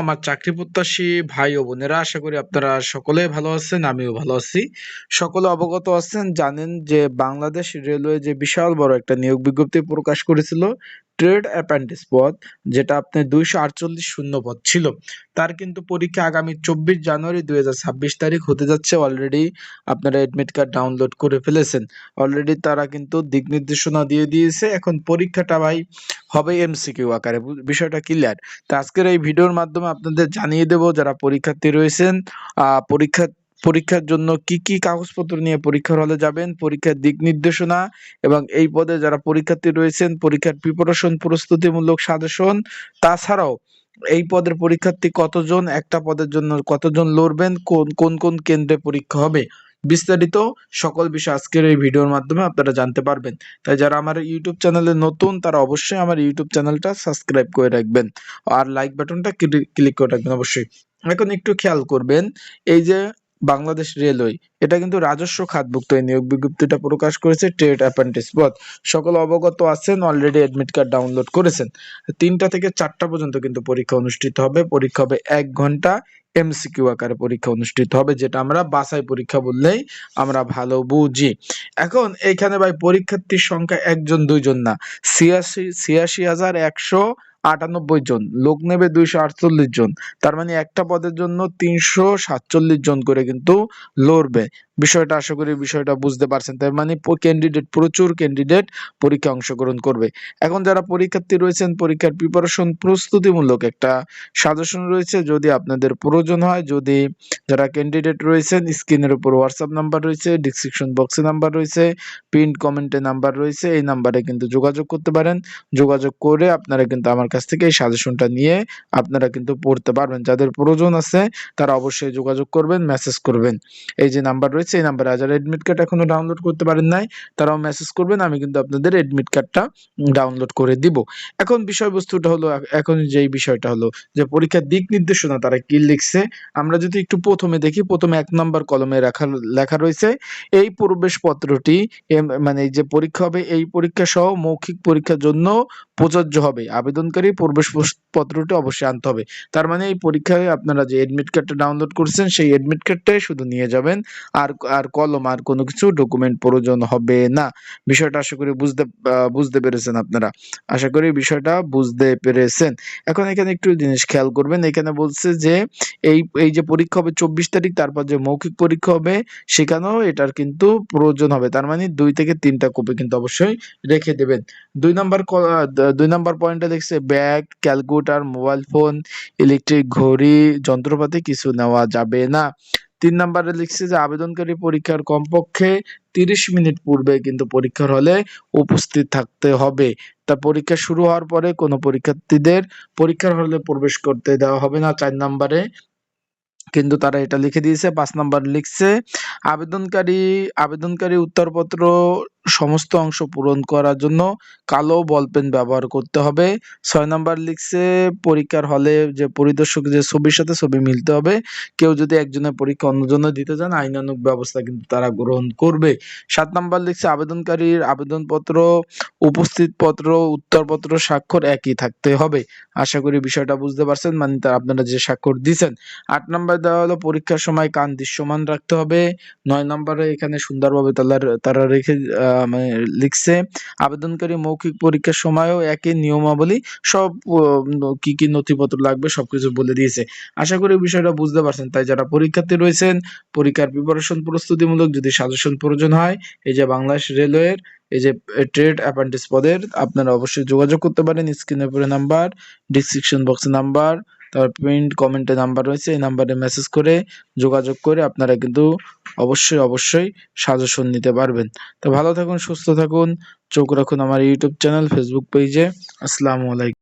আমার চাকরি প্রত্যাশী ভাই ও বোনেরা, আশা করি আপনারা সকলে ভালো আছেন, আমিও ভালো আছি। সকলে অবগত আছেন, জানেন যে বাংলাদেশ রেলওয়ে যে বিশাল বড় একটা নিয়োগ বিজ্ঞপ্তি প্রকাশ করেছিল ট্রেড অ্যাপ্রেন্টিস পদ, যেটা আপনার দুইশো আটচল্লিশ শূন্য পদ ছিল। তার কিন্তু পরীক্ষা আগামী চব্বিশ জানুয়ারি দু হাজার ছাব্বিশ তারিখ হতে যাচ্ছে। অলরেডি আপনারা এডমিট কার্ড ডাউনলোড করে ফেলেছেন। অলরেডি তারা কিন্তু দিক নির্দেশনা দিয়ে দিয়েছে। এখন পরীক্ষাটা ভাই হবে এমসিকিউ আকারে। বিষয়টা ক্লিয়ার তো আজকের এই ভিডিওর মাধ্যমে আপনাদের জানিয়ে দেব যারা পরীক্ষার্থী রয়েছেন পরীক্ষা, পরীক্ষার জন্য কি কি কাগজপত্র নিয়ে পরীক্ষার হলে যাবেন, পরীক্ষার দিক নির্দেশনা এবং এই পদে যারা পরীক্ষার্থী রয়েছেন, পরীক্ষার প্রিপারেশন প্রস্তুতিমূলক সাজেশন, তাছাড়াও এই পদের পরীক্ষার্থী কতজন, একটা পদের জন্য কতজন লড়বেন, কোন কোন কোন কেন্দ্রে পরীক্ষা হবে? বিস্তারিত সকল বিষয় আজকের এই ভিডিওর মাধ্যমে আপনারা জানতে পারবেন। তাই যারা আমার ইউটিউব চ্যানেলে নতুন, তারা অবশ্যই আমার ইউটিউব চ্যানেলটা সাবস্ক্রাইব করে রাখবেন। আর লাইক বাটনটা ক্লিক করে রাখবেন অবশ্যই। এখন একটু খেয়াল করবেন, এই যে বাংলাদেশ রেলওয়ে। এটা কিন্তু রাজস্ব খাতভুক্ত। এই নিয়োগ বিজ্ঞপ্তিটা প্রকাশ করেছে ট্রেড অ্যাপ্রেন্টিস পদ সকল অবগত আছেন অলরেডি অ্যাডমিট কার্ড ডাউনলোড করেছেন। তিনটা থেকে চারটা পর্যন্ত কিন্তু পরীক্ষা অনুষ্ঠিত হবে। পরীক্ষা হবে এক ঘণ্টা এমসিকিউ আকারে পরীক্ষা অনুষ্ঠিত হবে, যেটা আমরা বাছাই পরীক্ষা বললেই আমরা ভালো বুঝি। এখন এইখানে ভাই পরীক্ষার্থীর সংখ্যা একজন, দুইজন না। ছিয়াশি ছিয়াশি হাজার একশো আটানব্বই জন, লোক নেবে দুইশো আটচল্লিশ জন। তার মানে একটা পদের জন্য তিনশো সাতচল্লিশ জন করে কিন্তু লড়বে। বিষয়টা আশা করি বিষয়টা বুঝতে পারছেন। তার মানে ক্যান্ডিডেট প্রচুর ক্যান্ডিডেট পরীক্ষা অংশগ্রহণ করবে। এখন যারা পরীক্ষার্থী রয়েছেন, পরীক্ষার প্রিপারেশন প্রস্তুতিমূলক একটা সাজেশন রয়েছে। যদি আপনাদের প্রয়োজন হয়, যদি যারা ক্যান্ডিডেট রয়েছেন, স্ক্রিনের উপর হোয়াটসঅ্যাপ নাম্বার রয়েছে ডিসক্রিপশন বক্সে নাম্বার রয়েছে পিন কমেন্টে নাম্বার রয়েছে, এই নাম্বারে কিন্তু যোগাযোগ করতে পারেন। যোগাযোগ করে আপনারা কিন্তু আমার কাছ থেকে এই সাজেশনটা নিয়ে আপনারা কিন্তু পড়তে পারবেন। যাদের প্রয়োজন আছে, তারা অবশ্যই যোগাযোগ করবেন মেসেজ করবেন। এই যে নাম্বার রয়েছে, এই নাম্বারে যারা এডমিট কার্ড এখনও ডাউনলোড করতে পারেন নাই, তারাও মেসেজ করবেন, আমি কিন্তু আপনাদের এডমিট কার্ডটা ডাউনলোড করে দিব। এখন বিষয়বস্তুটা হলো, এখন যেই বিষয়টা হলো, যে পরীক্ষার দিক নির্দেশনা তারা কি লিখছে, আমরা যদি একটু প্রথমে দেখি, প্রথমে এক নাম্বার কলমে রাখা, লেখা রয়েছে, এই প্রবেশপত্রটি মানে এই যে পরীক্ষা হবে, এই পরীক্ষা সহ মৌখিক পরীক্ষার জন্য প্রযোজ্য হবে আবেদনকারী প্রবেশ পত্রটি অবশ্যই আনতে হবে। তার মানে এই পরীক্ষায় আপনারা যে এডমিট কার্ডটা ডাউনলোড করছেন, সেই এডমিট কার্ডটাই শুধু নিয়ে যাবেন। আর আর কলম, আর কোনো কিছু ডকুমেন্ট প্রয়োজন হবে না। বিষয়টা আশা করি বুঝতে বুঝতে পেরেছেন আপনারা। আশা করি বিষয়টা বুঝতে পেরেছেন। এখন এখানে একটু জিনিস খেয়াল করবেন। এখানে বলছে যে, এই এই যে পরীক্ষা হবে চব্বিশ তারিখ, তারপর যে মৌখিক পরীক্ষা হবে, সেখানেও এটার কিন্তু প্রয়োজন হবে। তার মানে দুই থেকে তিনটা কপি কিন্তু অবশ্যই রেখে দেবেন। দুই নাম্বার দুই নাম্বার পয়েন্টে দেখছে bag, calculator, mobile phone, electric ঘড়ি, যন্ত্রপাতি কিছু নেওয়া যাবে না। তিন নাম্বারে লিখছে যে আবেদনকারী পরীক্ষার কমপক্ষে তিরিশ মিনিট পূর্বে কিন্তু পরীক্ষার হলে উপস্থিত থাকতে হবে। তা পরীক্ষা শুরু হওয়ার পরে কোনো পরীক্ষার্থীদের পরীক্ষার হলে প্রবেশ করতে দেওয়া হবে না চার নাম্বারে। কিন্তু তারা এটা লিখে দিয়েছে। পাঁচ নাম্বার লিখছে, আবেদনকারী আবেদনকারী উত্তরপত্র সমস্ত অংশ পূরণ করার জন্য কালো বলপেন ব্যবহার করতে হবে। ছয় নাম্বার লিখছে, পরীক্ষার হলে যে পরিদর্শক যে ছবির সাথে ছবি মিলতে হবে। কেউ যদি একজনের পরীক্ষা অন্যজনের দিতে চান, আইনানুগ ব্যবস্থা কিন্তু তারা গ্রহণ করবে। সাত নাম্বার লিখছে, আবেদনকারীর আবেদনপত্র উপস্থিত পত্র উত্তরপত্র, স্বাক্ষর একই থাকতে হবে। আশা করি বিষয়টা বুঝতে পারছেন মানে তার আপনারা যে স্বাক্ষর দিছেন। আট নাম্বার দেওয়া হলো, পরীক্ষার সময় কান দৃশ্যমান রাখতে হবে। নয় নম্বরে এখানে সুন্দরভাবে তারা তারা রেখে লিখছে আবেদনকারী মৌখিক পরীক্ষার সময়ও একই নিয়মাবলী সব কি কি নথিপত্র লাগবে সবকিছু বলে দিয়েছে। আশা করি বিষয়টা বুঝতে পারছেন। তাই যারা পরীক্ষার্থী রয়েছেন, পরীক্ষার প্রিপারেশন প্রস্তুতিমূলক যদি সাজেশন প্রয়োজন হয়, এই যে বাংলাদেশ রেলওয়ের এই যে ট্রেড অ্যাপ্রেন্টিস পদের, আপনারা অবশ্যই যোগাযোগ করতে পারেন। স্ক্রিনের উপরে নাম্বার ডিসক্রিপশন বক্সে নাম্বার তারপর প্রিন্ট কমেন্টে নাম্বার রয়েছে, এই নাম্বারে মেসেজ করে যোগাযোগ করে আপনারা কিন্তু অবশ্যই অবশ্যই সাজেশন নিতে পারবেন। তো ভালো থাকুন, সুস্থ থাকুন, চোখ রাখুন আমার ইউটিউব চ্যানেল ফেসবুক পেজে আসসালামু আলাইকুম।